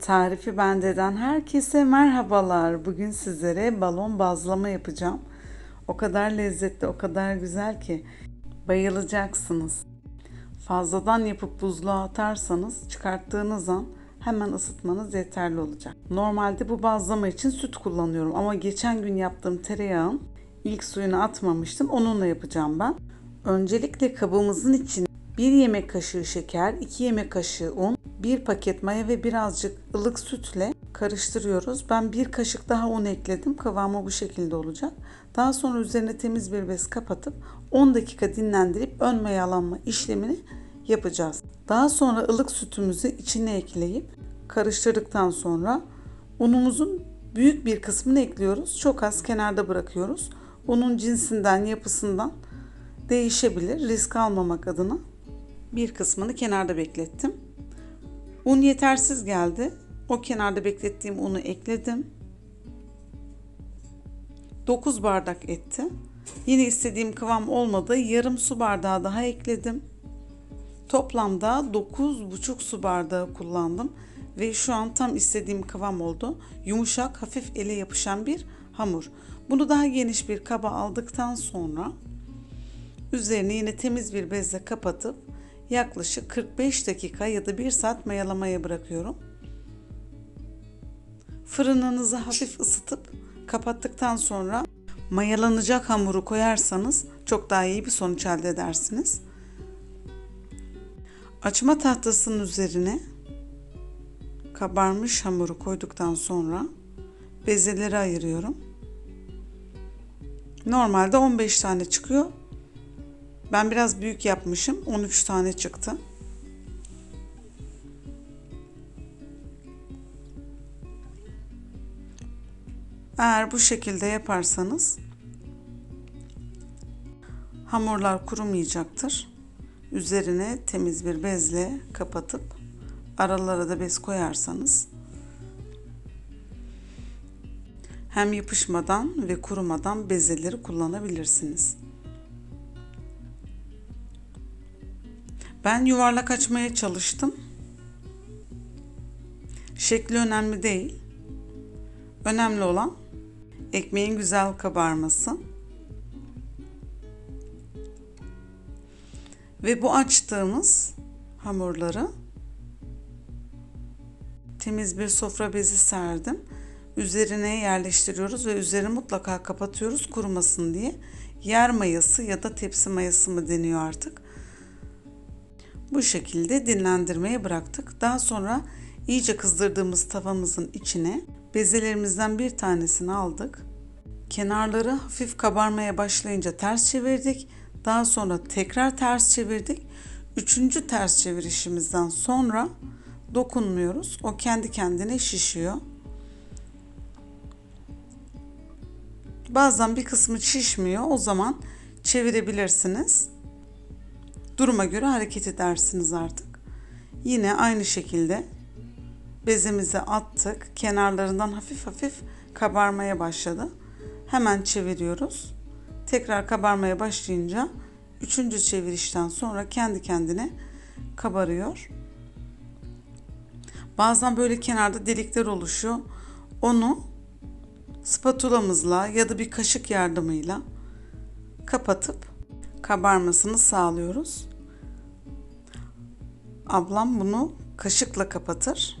Tarifi Bende'den herkese merhabalar. Bugün sizlere balon bazlama yapacağım. O kadar lezzetli, o kadar güzel ki bayılacaksınız. Fazladan yapıp buzluğa atarsanız çıkarttığınız an hemen ısıtmanız yeterli olacak. Normalde bu bazlama için süt kullanıyorum ama geçen gün yaptığım tereyağın ilk suyunu atmamıştım. Onunla yapacağım ben. Öncelikle kabımızın içine 1 yemek kaşığı şeker, 2 yemek kaşığı un, 1 paket maya ve birazcık ılık sütle karıştırıyoruz. Ben bir kaşık daha un ekledim. Kıvamı bu şekilde olacak. Daha sonra üzerine temiz bir bez kapatıp 10 dakika dinlendirip ön mayalanma işlemini yapacağız. Daha sonra ılık sütümüzü içine ekleyip karıştırdıktan sonra unumuzun büyük bir kısmını ekliyoruz. Çok az kenarda bırakıyoruz. Unun cinsinden, yapısından değişebilir. Risk almamak adına bir kısmını kenarda beklettim. Un yetersiz geldi. O kenarda beklettiğim unu ekledim. 9 bardak etti. Yine istediğim kıvam olmadı. Yarım su bardağı daha ekledim. Toplamda 9,5 su bardağı kullandım ve şu an tam istediğim kıvam oldu. Yumuşak, hafif ele yapışan bir hamur. Bunu daha geniş bir kaba aldıktan sonra üzerine yine temiz bir bezle kapatıp yaklaşık 45 dakika ya da 1 saat mayalamaya bırakıyorum. Fırınınızı hafif ısıtıp kapattıktan sonra mayalanacak hamuru koyarsanız çok daha iyi bir sonuç elde edersiniz. Açma tahtasının üzerine kabarmış hamuru koyduktan sonra bezeleri ayırıyorum. Normalde 15 tane çıkıyor. Ben biraz büyük yapmışım. 13 tane çıktı. Eğer bu şekilde yaparsanız hamurlar kurumayacaktır. Üzerine temiz bir bezle kapatıp aralara da bez koyarsanız hem yapışmadan ve kurumadan bezeleri kullanabilirsiniz. Ben yuvarlak açmaya çalıştım. Şekli önemli değil. Önemli olan ekmeğin güzel kabarması. Ve bu açtığımız hamurları temiz bir sofra bezi serdim. Üzerine yerleştiriyoruz ve üzerini mutlaka kapatıyoruz kurumasın diye. Yer mayası ya da tepsi mayası mı deniyor artık. Bu şekilde dinlendirmeye bıraktık. Daha sonra iyice kızdırdığımız tavamızın içine bezelerimizden bir tanesini aldık. Kenarları hafif kabarmaya başlayınca ters çevirdik. Daha sonra tekrar ters çevirdik. Üçüncü ters çevirişimizden sonra dokunmuyoruz. O kendi kendine şişiyor. Bazen bir kısmı şişmiyor. O zaman çevirebilirsiniz. Duruma göre hareket edersiniz artık. Yine aynı şekilde bezemizi attık. Kenarlarından hafif hafif kabarmaya başladı. Hemen çeviriyoruz. Tekrar kabarmaya başlayınca üçüncü çevirişten sonra kendi kendine kabarıyor. Bazen böyle kenarda delikler oluşuyor. Onu spatulamızla ya da bir kaşık yardımıyla kapatıp kabarmasını sağlıyoruz. Ablam bunu kaşıkla kapatır.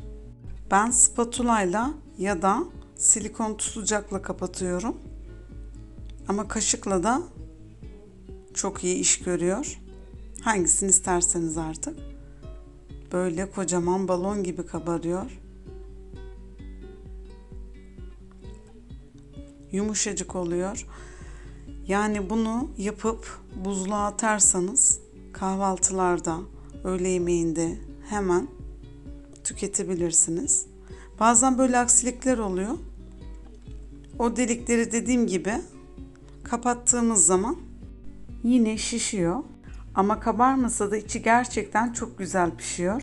Ben spatulayla ya da silikon tutacakla kapatıyorum. Ama kaşıkla da çok iyi iş görüyor. Hangisini isterseniz artık. Böyle kocaman balon gibi kabarıyor. Yumuşacık oluyor. Yani bunu yapıp buzluğa atarsanız kahvaltılarda, öğle yemeğinde hemen tüketebilirsiniz. Bazen böyle aksilikler oluyor. O delikleri dediğim gibi kapattığımız zaman yine şişiyor. Ama kabarmasa da içi gerçekten çok güzel pişiyor.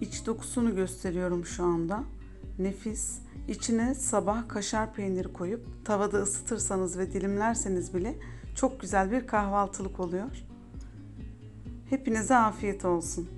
İç dokusunu gösteriyorum şu anda. Nefis. İçine sabah kaşar peyniri koyup tavada ısıtırsanız ve dilimlerseniz bile çok güzel bir kahvaltılık oluyor. Hepinize afiyet olsun.